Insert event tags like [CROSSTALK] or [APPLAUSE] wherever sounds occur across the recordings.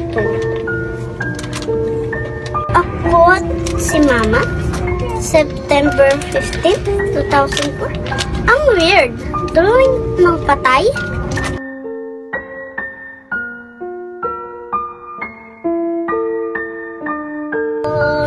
to? Ako at si Mama, September 15, 2004. Ang weird. Drawing ng patay?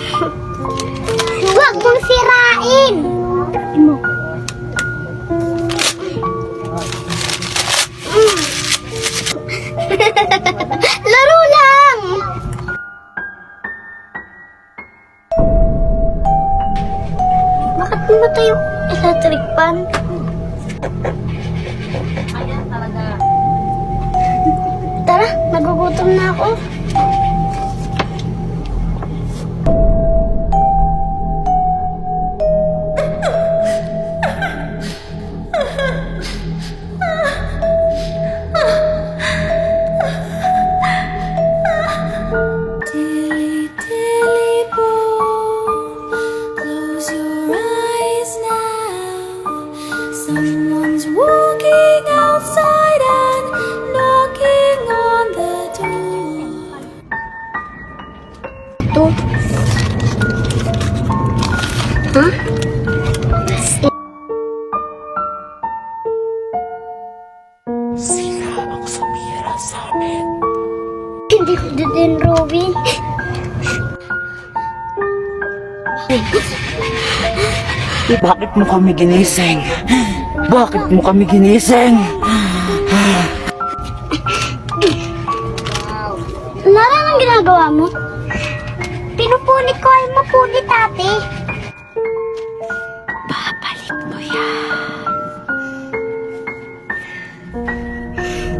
[LAUGHS] Huwag mong sirain! mo. Laro [LAUGHS] Bakit namatay yung electric pan? Tara, nagugutom na ako. Ha? Sila ang sumira sa amin. Hindi ko din, Robin. Bakit mo kami ginising? Bakit mo kami ginising? Nara, anong ginagawa mo? Pinupunit ko ay mapunit, ate.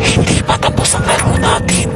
Hindi pa tapos ang laro natin.